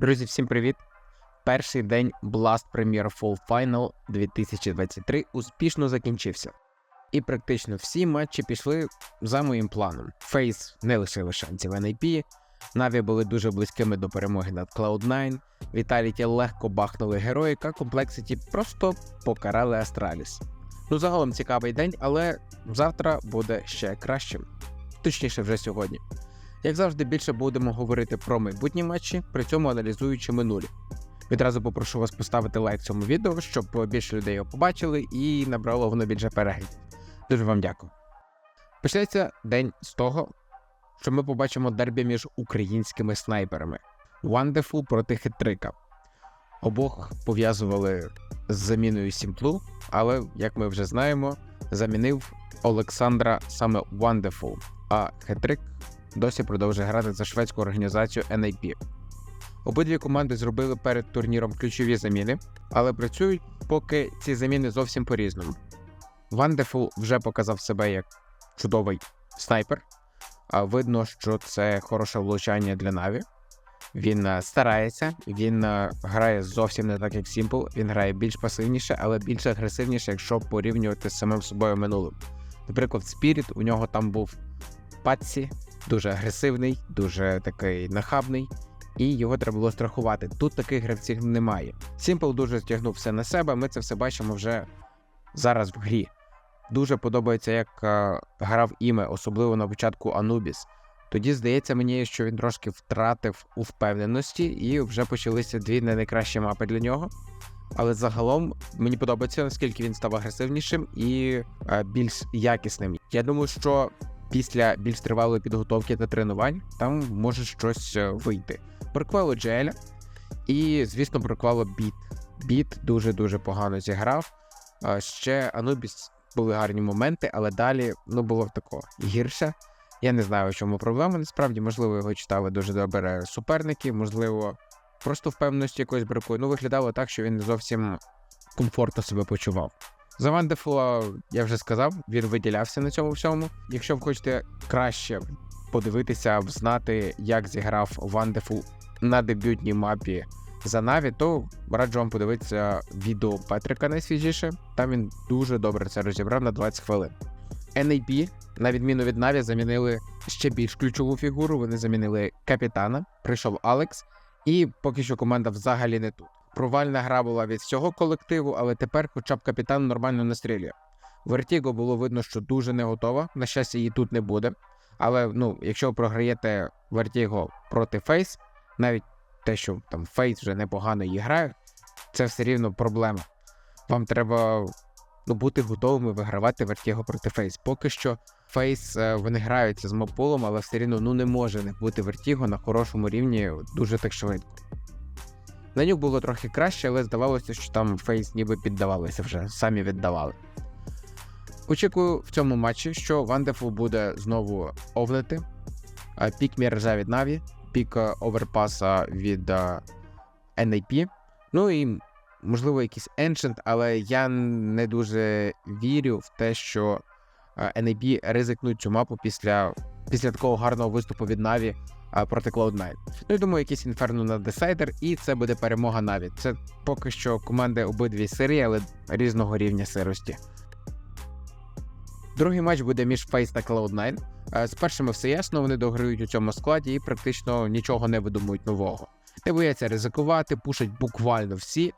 Друзі, всім привіт! Перший день Blast Premier Fall Final 2023 успішно закінчився. І практично всі матчі пішли за моїм планом. Фейс не лишили шансів NAP, Наві були дуже близькими до перемоги над Cloud9, Віталіті легко бахнули героїка, Комплексіті просто покарали Астраліс. Ну, загалом цікавий день, але завтра буде ще кращим. Точніше, вже сьогодні. Як завжди, більше будемо говорити про майбутні матчі, при цьому аналізуючи минулі. Відразу попрошу вас поставити лайк цьому відео, щоб більше людей його побачили і набрало воно більше переглядів. Дуже вам дякую. Почнеться день з того, що ми побачимо дербі між українськими снайперами Wonderful проти Хитрика. Обох пов'язували з заміною Сімплу, але, як ми вже знаємо, замінив Олександра саме Wonderful, а Хитрик досі продовжує грати за шведську організацію NAP. Обидві команди зробили перед турніром ключові заміни, але працюють поки ці заміни зовсім по-різному. Вандефул вже показав себе як чудовий снайпер, а видно, що це хороше влучання для Наві. Він е, старається, він е, грає зовсім не так, як Simple, він грає більш пасивніше, але більш агресивніше, якщо порівнювати з самим собою минулим. Наприклад, Spirit у нього там був патсі, дуже агресивний, дуже такий нахабний, і його треба було страхувати. Тут таких гравців немає. Simple дуже стягнув все на себе. Ми це все бачимо вже зараз в грі. Дуже подобається, як е, грав іме, особливо на початку Анубіс. Тоді здається мені, що він трошки втратив у впевненості, і вже почалися дві не найкращі мапи для нього. Але загалом мені подобається, наскільки він став агресивнішим і е, більш якісним. Я думаю, що після більш тривалої підготовки та тренувань там може щось е, вийти. Проквало Джеля, і, звісно, проквало Біт. Біт дуже-дуже погано зіграв. Ще Анубіс були гарні моменти, але далі ну, було тако гірше. Я не знаю, в чому проблема. Насправді, можливо, його читали дуже добре суперники, можливо, просто впевненості якоїсь бракує. Ну, виглядало так, що він не зовсім комфортно себе почував. За Вандефула я вже сказав, він виділявся на цьому всьому. Якщо ви хочете краще подивитися, знати, як зіграв Вандефул на дебютній мапі за Наві, то раджу вам подивитися відео Петрика найсвіжіше. Там він дуже добре це розібрав на 20 хвилин. NAP, на відміну від Наві, замінили ще більш ключову фігуру. Вони замінили капітана, прийшов Алекс, і поки що команда взагалі не тут. Провальна гра була від всього колективу, але тепер, хоча б капітан нормально настрілює. Вертіго було видно, що дуже не готова. На щастя, її тут не буде. Але ну, якщо ви програєте Вертіго проти Фейс, навіть те, що там Фейс вже непогано її грає, це все рівно проблема. Вам треба ну, бути готовими вигравати Вертіго проти Фейс. Поки що Фейс е, вони граються з мопулом, але все рівно ну, не може не бути Вертіго на хорошому рівні дуже так швидко. На нього було трохи краще, але здавалося, що там Фейс ніби піддавалися вже, самі віддавали. Очікую в цьому матчі, що Вандефул буде знову овнити. Пік Міража від Наві, пік оверпаса від NAP. Ну і, можливо, якийсь Ancient, але я не дуже вірю в те, що NAP ризикнуть цю мапу після після такого гарного виступу від Наві проти Cloud9. Ну і думаю, якийсь інферно на десайдер, і це буде перемога Наві. Це поки що команди обидві серії, але різного рівня сирості. Другий матч буде між Face та Cloud9. З першими все ясно, вони дограють у цьому складі і практично нічого не видумують нового. Не бояться ризикувати, пушать буквально всі.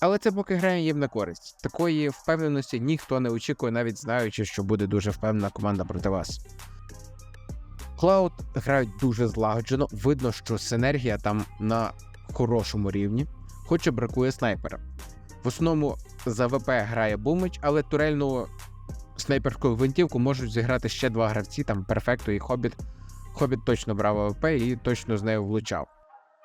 Але це поки грає їм на користь. Такої впевненості ніхто не очікує, навіть знаючи, що буде дуже впевнена команда проти вас. Cloud грають дуже злагоджено, видно, що синергія там на хорошому рівні, хоч і бракує снайпера. В основному за ВП грає Бумич, але турельну снайперську гвинтівку можуть зіграти ще два гравці, там Перфекто і Хобіт. Хобіт точно брав АВП і точно з нею влучав.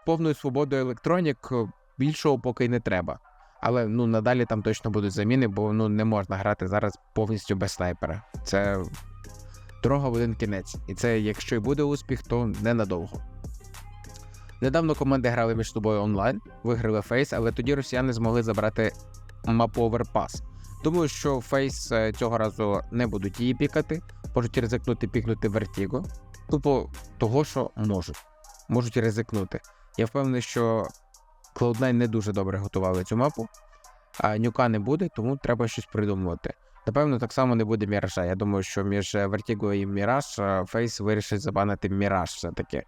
Повною свободою електронік більшого поки й не треба. Але ну надалі там точно будуть заміни, бо ну не можна грати зараз повністю без снайпера. Це дорога в один кінець. І це, якщо й буде успіх, то ненадовго. Недавно команди грали між собою онлайн, виграли фейс, але тоді росіяни змогли забрати мапу Оверпас. Думаю, що Фейс е, цього разу не будуть її пікати, можуть ризикнути пікнути Вертіго. Тупо того, що можуть. Можуть ризикнути. Я впевнений, що Cloud9 не дуже добре готували цю мапу, а нюка не буде, тому треба щось придумувати. Напевно, так само не буде Міража. Я думаю, що між Vertigo і Міраж Фейс вирішить забанити Міраж все-таки.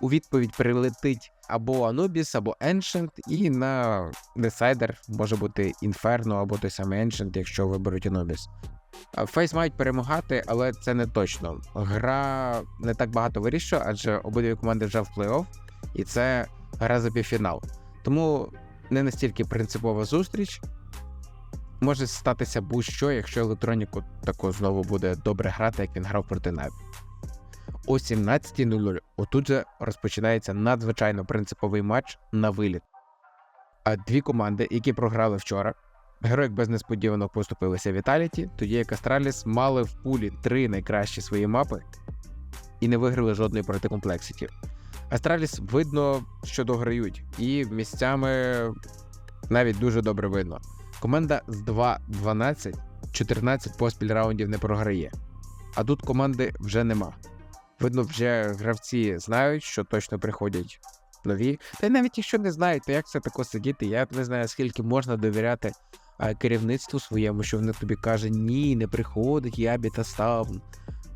У відповідь прилетить або Anubis, або Ancient, і на Decider може бути Inferno або той самий Ancient, якщо виберуть Anubis. Фейс мають перемагати, але це не точно. Гра не так багато вирішує, адже обидві команди вже в плей-офф, і це гра за півфінал. Тому не настільки принципова зустріч. Може статися будь-що, якщо електроніку тако знову буде добре грати, як він грав проти Наві. О 17.00 отут же розпочинається надзвичайно принциповий матч на виліт. А дві команди, які програли вчора, Героїк без несподіванок поступилися Віталіті, тоді як Астраліс мали в пулі три найкращі свої мапи і не виграли жодної проти комплексіті. Астраліс видно, що дограють, і місцями навіть дуже добре видно. Команда з 2-12 14 поспіль раундів не програє. А тут команди вже нема. Видно, вже гравці знають, що точно приходять нові. Та й навіть якщо не знають, то як це тако сидіти, я не знаю, скільки можна довіряти керівництву своєму, що вони тобі каже, ні, не приходить Ябі та Ставн.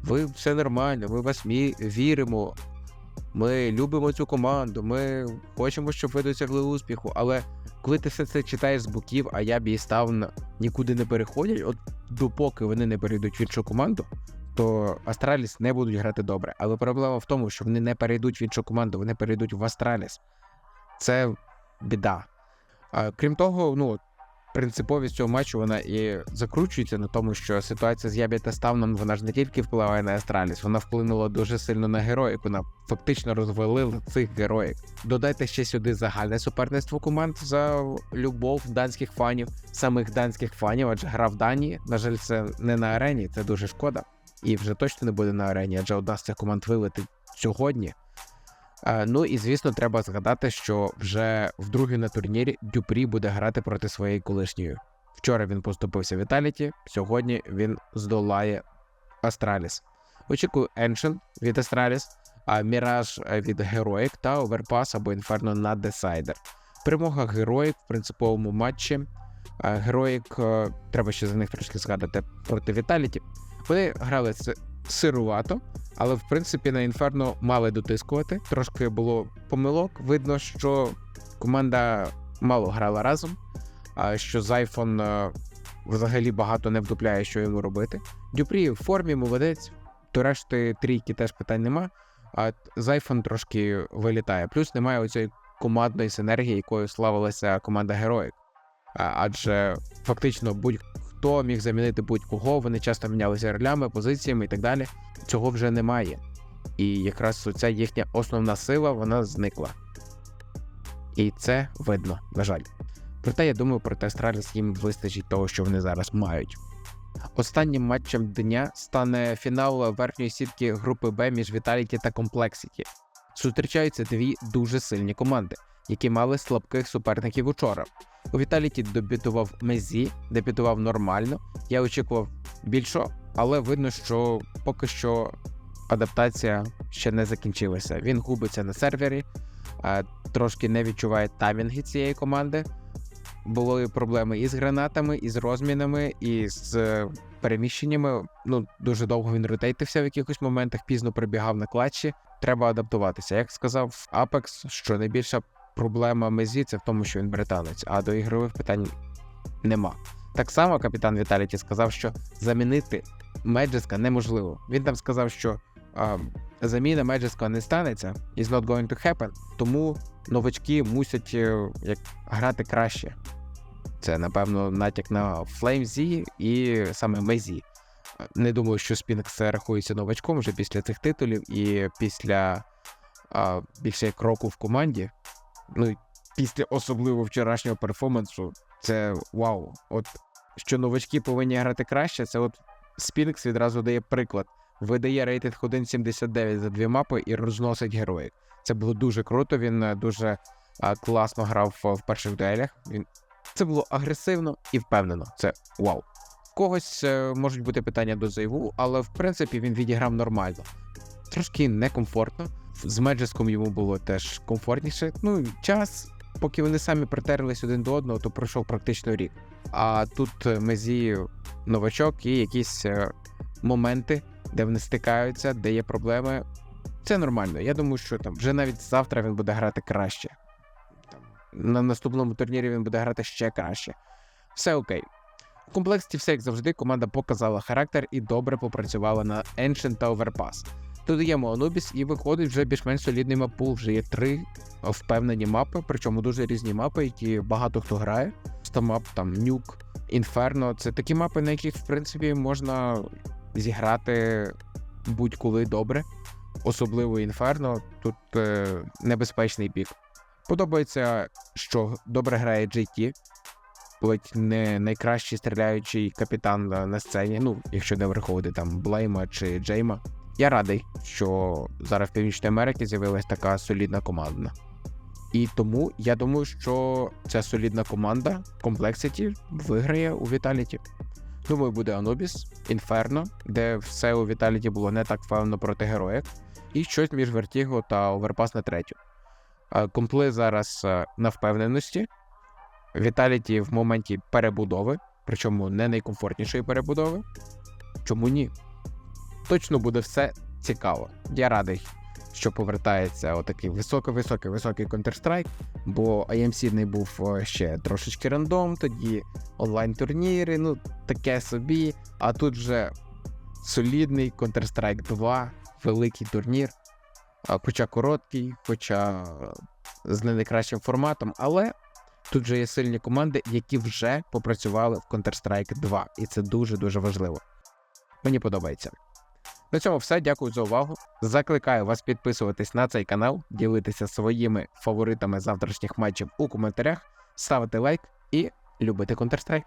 Ви все нормально, ми вас мі... віримо. Ми любимо цю команду, ми хочемо, щоб ви досягли успіху, але коли ти все це читаєш з боків, а Ябі і став нікуди не переходять, от допоки вони не перейдуть в іншу команду, то Астраліс не будуть грати добре. Але проблема в тому, що вони не перейдуть в іншу команду, вони перейдуть в Астраліс. Це біда. А, крім того, ну. Принциповість цього матчу вона і закручується на тому, що ситуація з Ябі та Ставном вона ж не тільки впливає на Астраліс, вона вплинула дуже сильно на героїк. Вона фактично розвалила цих героїк. Додайте ще сюди загальне суперництво команд за любов данських фанів, самих данських фанів, адже гра в Данії. На жаль, це не на арені, це дуже шкода. І вже точно не буде на арені, адже одна з цих команд вилетить сьогодні. Е, Ну і звісно, треба згадати, що вже вдруге на турнірі Дюпрі буде грати проти своєї колишньої. Вчора він поступився в Віталіті, сьогодні він здолає Астраліс. Очікую Ancient від Астраліс, а Міраж від Героїк та Оверпас або Інферно на Десайдер. Перемога Героїк в принциповому матчі. Е, Героїк, е, треба ще за них трошки згадати проти Віталіті. Вони грали сирувато, але в принципі на Інферно мали дотискувати. Трошки було помилок. Видно, що команда мало грала разом, а що Зайфон е, взагалі багато не вдупляє, що йому робити. Дюпрі в формі, молодець. До решти трійки теж питань нема. А Зайфон трошки вилітає. Плюс немає оцієї командної синергії, якою славилася команда Героїк. Адже фактично будь-хто міг замінити будь-кого, вони часто мінялися ролями, позиціями і так далі. Цього вже немає. І якраз оця їхня основна сила вона зникла. І це видно, на жаль. Проте я думаю, проти Астраліс їм вистачить того, що вони зараз мають. Останнім матчем дня стане фінал верхньої сітки групи Б між Vitality та Complexity. Зустрічаються дві дуже сильні команди, які мали слабких суперників учора. У Vitality дебютував Мезі, дебютував нормально. Я очікував більшого, але видно, що поки що адаптація ще не закінчилася. Він губиться на сервері, трошки не відчуває таймінги цієї команди. Були проблеми і з гранатами, і з розмінами, і з е, переміщеннями. Ну, дуже довго він ретейтився в якихось моментах, пізно прибігав на клатчі. Треба адаптуватися. Як сказав Apex, що найбільша проблема Мезі це в тому, що він британець, а до ігрових питань нема. Так само капітан Віталіті сказав, що замінити Меджеска неможливо. Він там сказав, що а, заміна Меджеска не станеться, is not going to happen, тому новачки мусять е, як, грати краще. Це, напевно, натяк на FlameZ і саме Мезі. Не думаю, що Спінкс рахується новачком вже після цих титулів і після а, більше як року в команді. Ну після особливо вчорашнього перформансу, це вау. От що новачки повинні грати краще, це от Спінкс відразу дає приклад. Видає рейтинг 1.79 за дві мапи і розносить героїв. Це було дуже круто. Він е, дуже а, класно грав в, в перших дуелях. Він це було агресивно і впевнено. Це вау. В когось е, можуть бути питання до зайву, але в принципі він відіграв нормально. Трошки некомфортно. З Меджеском йому було теж комфортніше. Ну, час, поки вони самі притерлись один до одного, то пройшов практично рік. А тут е, Мезі новачок і якісь е, моменти, де вони стикаються, де є проблеми. Це нормально. Я думаю, що там вже навіть завтра він буде грати краще. На наступному турнірі він буде грати ще краще. Все окей. У комплексі все як завжди, команда показала характер і добре попрацювала на Ancient та Overpass. Додаємо Анубіс і виходить вже більш-менш солідний маппул. Вже є три впевнені мапи, причому дуже різні мапи, які багато хто грає. Стамап, там Нюк, Інферно. Це такі мапи, на яких, в принципі, можна зіграти будь-коли добре. Особливо Інферно. Тут е, небезпечний бік. Подобається, що добре грає GT, ледь не найкращий стріляючий капітан на сцені. Ну, якщо не враховувати там Блейма чи Джейма. Я радий, що зараз в Північній Америці з'явилась така солідна команда. І тому я думаю, що ця солідна команда Complexity виграє у Vitality. Думаю, буде Anubis, Inferno, де все у Vitality було не так певно проти героїв, і щось між Vertigo та Overpass на третю. Компли зараз е, на впевненості. Vitality в моменті перебудови, причому не найкомфортнішої перебудови. Чому ні? Точно буде все цікаво. Я радий, що повертається отакий високий-високий високий Counter-Strike, бо IMC не був е, ще трошечки рандом, тоді онлайн-турніри, ну таке собі. А тут вже солідний Counter-Strike 2, великий турнір, хоча короткий, хоча з не найкращим форматом, але тут вже є сильні команди, які вже попрацювали в Counter-Strike 2, і це дуже-дуже важливо. Мені подобається. На цьому все. Дякую за увагу. Закликаю вас підписуватись на цей канал, ділитися своїми фаворитами завтрашніх матчів у коментарях, ставити лайк і любити Counter-Strike.